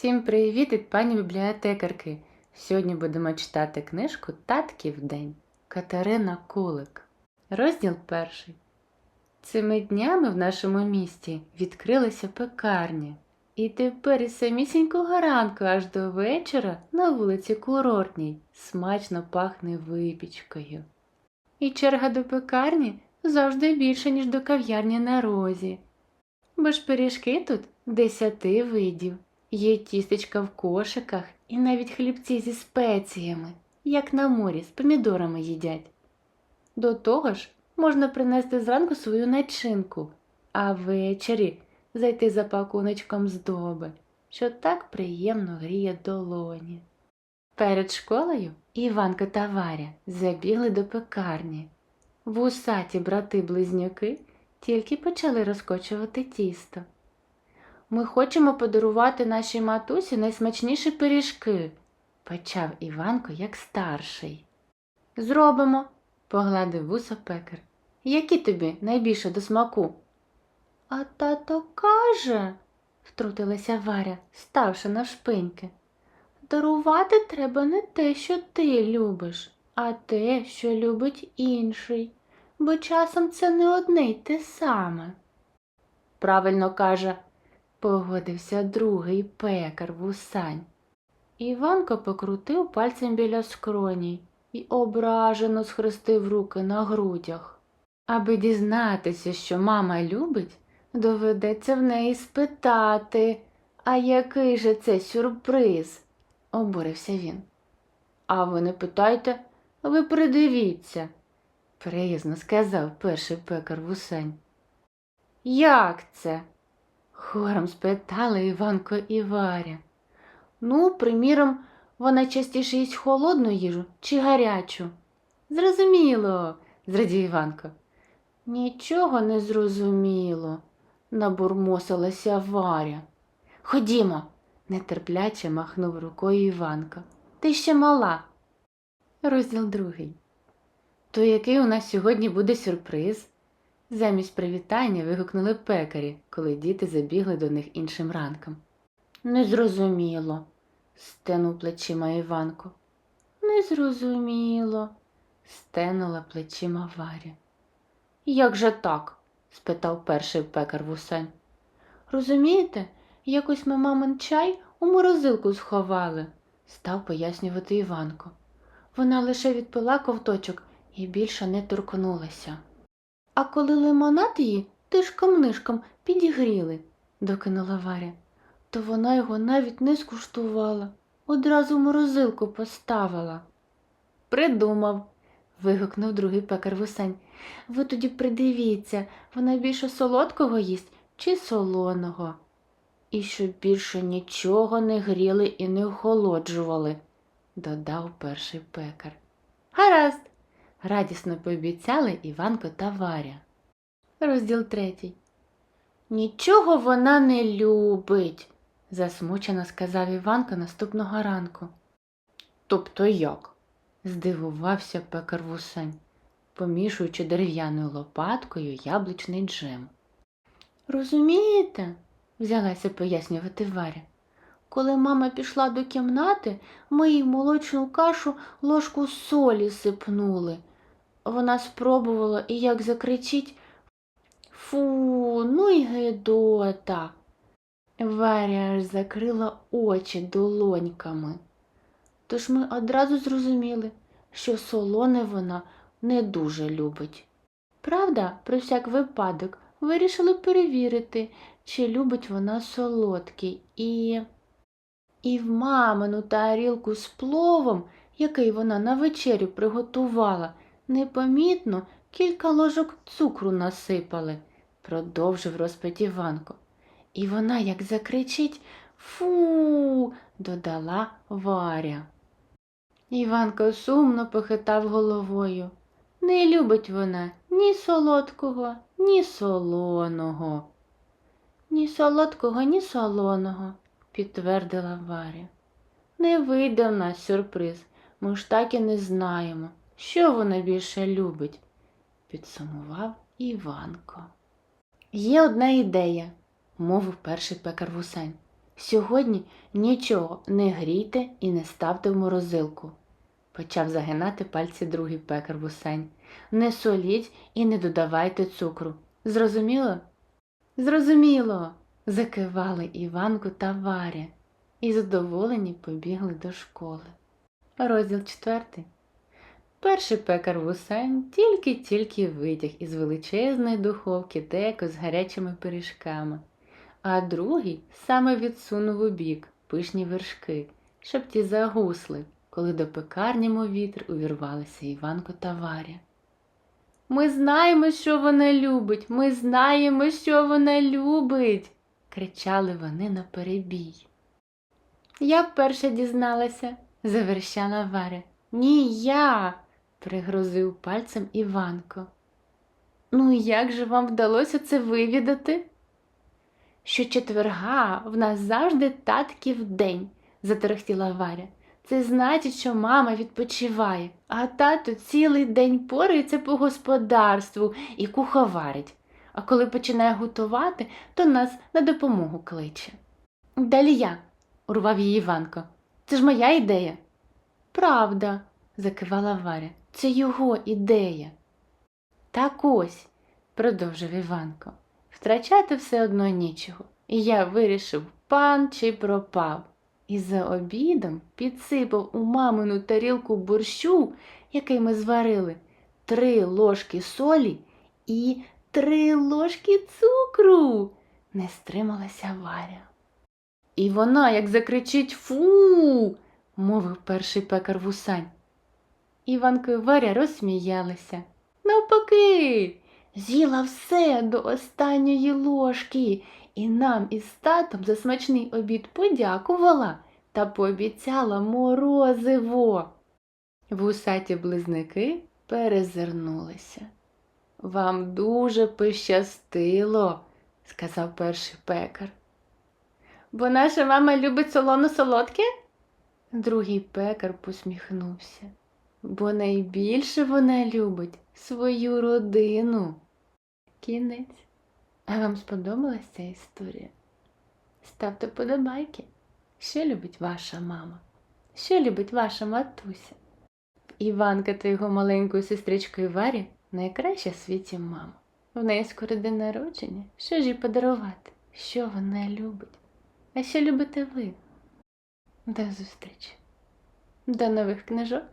Всім привіт від пані бібліотекарки. Сьогодні будемо читати книжку Татків день Катерина Кулик. Розділ перший. Цими днями в нашому місті відкрилися пекарні. І тепер із самісінького ранку аж до вечора на вулиці Курортній смачно пахне випічкою. І черга до пекарні завжди більша, ніж до кав'ярні на розі. Бо ж пиріжки тут десяти видів. Є тістечка в кошиках і навіть хлібці зі спеціями, як на морі з помідорами їдять. До того ж, можна принести зранку свою начинку, а ввечері зайти за пакуночком здоби, що так приємно гріє долоні. Перед школою Іванка та Варя забігли до пекарні. Вусаті брати-близнюки тільки почали розкочувати тісто. Ми хочемо подарувати нашій матусі найсмачніші пиріжки, почав Іванко як старший. Зробимо, погладив вуса пекар. Які тобі найбільше до смаку? А тато каже, втрутилася Варя, ставши навшпиньки. Дарувати треба не те, що ти любиш, а те, що любить інший, бо часом це не одне й те саме. Правильно каже, погодився другий пекар вусань. Іванко покрутив пальцем біля скроні і ображено схрестив руки на грудях. Аби дізнатися, що мама любить, доведеться в неї спитати, а який же це сюрприз? обурився він. А ви не питайте, ви придивіться, приязно сказав перший пекар вусень. Як це? Хором спитали Іванко і Варя. Ну, приміром, вона частіше їсть холодну їжу чи гарячу. Зрозуміло, зрадів Іванко. Нічого не зрозуміло, набурмосилася Варя. Ходімо, нетерпляче махнув рукою Іванко. Ти ще мала. Розділ другий. То який у нас сьогодні буде сюрприз? Замість привітання вигукнули пекарі, коли діти забігли до них іншим ранком. Незрозуміло, стенув плечима Іванко. Незрозуміло, стенула плечима Варя. Як же так? спитав перший пекар вусень. Розумієте, якось ми мамин чай у морозилку сховали, став пояснювати Іванко. Вона лише відпила ковточок і більше не торкнулася. А коли лимонад її тишком-нишком підігріли, докинула Варя, то вона його навіть не скуштувала, одразу в морозилку поставила. Придумав. вигукнув другий пекар вусень. Ви тоді придивіться, вона більше солодкого їсть чи солоного. І щоб більше нічого не гріли і не охолоджували, додав перший пекар. Гаразд, радісно пообіцяли Іванко та Варя. Розділ третій. Нічого вона не любить, засмучено сказав Іванко наступного ранку. Тобто як? здивувався пекар вусень, помішуючи дерев'яною лопаткою яблучний джем. Розумієте, взялася пояснювати Варя. Коли мама пішла до кімнати, ми їй молочну кашу ложку солі сипнули. Вона спробувала і як закричить Фу, ну й гидота. Варя аж закрила очі долоньками. Тож ми одразу зрозуміли, що солоне вона не дуже любить. Правда, про всяк випадок вирішили перевірити, чи любить вона солодкий і. І в мамину тарілку з пловом, який вона на вечерю приготувала, непомітно кілька ложок цукру насипали, продовжив розпит Іванко. І вона, як закричить Фу, додала Варя. Іванко сумно похитав головою. Не любить вона ні солодкого, ні солоного. Ні солодкого, ні солоного, підтвердила Варя. Не вийде в нас сюрприз, ми ж так і не знаємо, що вона більше любить, підсумував Іванко. Є одна ідея, мовив перший пекар вусень. Сьогодні нічого не грійте і не ставте в морозилку. Почав загинати пальці другий пекар вусень. Не соліть і не додавайте цукру. Зрозуміло? Зрозуміло. закивали Іванко та Варя і задоволені побігли до школи. Розділ четвертий. Перший пекар вусень тільки-тільки витяг із величезної духовки деко з гарячими пиріжками, а другий саме відсунув у бік пишні вершки, щоб ті загусли, коли до пекарні мов вітер увірвалися Іванко та Варя. Ми знаємо, що вона любить, ми знаємо, що вона любить, кричали вони наперебій. Я вперше дізналася, заверщала Варя. Ні, я, пригрозив пальцем Іванко. Ну, і як же вам вдалося це вивідати? Що четверга в нас завжди татків день, заторохтіла Варя. Це значить, що мама відпочиває, а тато цілий день порається по господарству і куховарить. А коли починає готувати, то нас на допомогу кличе. Далі я, урвав її Іванко. Це ж моя ідея. Правда, закивала Варя. Це його ідея. Так ось, продовжив Іванко. Втрачати все одно нічого. І я вирішив, пан чи пропав. І за обідом підсипав у мамину тарілку борщу, який ми зварили, три ложки солі і три ложки цукру. Не стрималася Варя. І вона, як закричить Фу, мовив перший пекар вусань. Іванко і Варя розсміялися. Навпаки, з'їла все до останньої ложки, і нам із татом за смачний обід подякувала та пообіцяла морозиво. Вусаті близники перезирнулися. Вам дуже пощастило, сказав перший пекар. Бо наша мама любить солоно солодке? Другий пекар посміхнувся, бо найбільше вона любить свою родину. Кінець. А вам сподобалась ця історія? Ставте подобайки. Що любить ваша мама? Що любить ваша матуся? Іванка та його маленькою сестричкою Варі найкраща в світі мама. В неї скоро день народження. Що ж їй подарувати? Що вона любить? А що любите ви? До зустрічі. До нових книжок.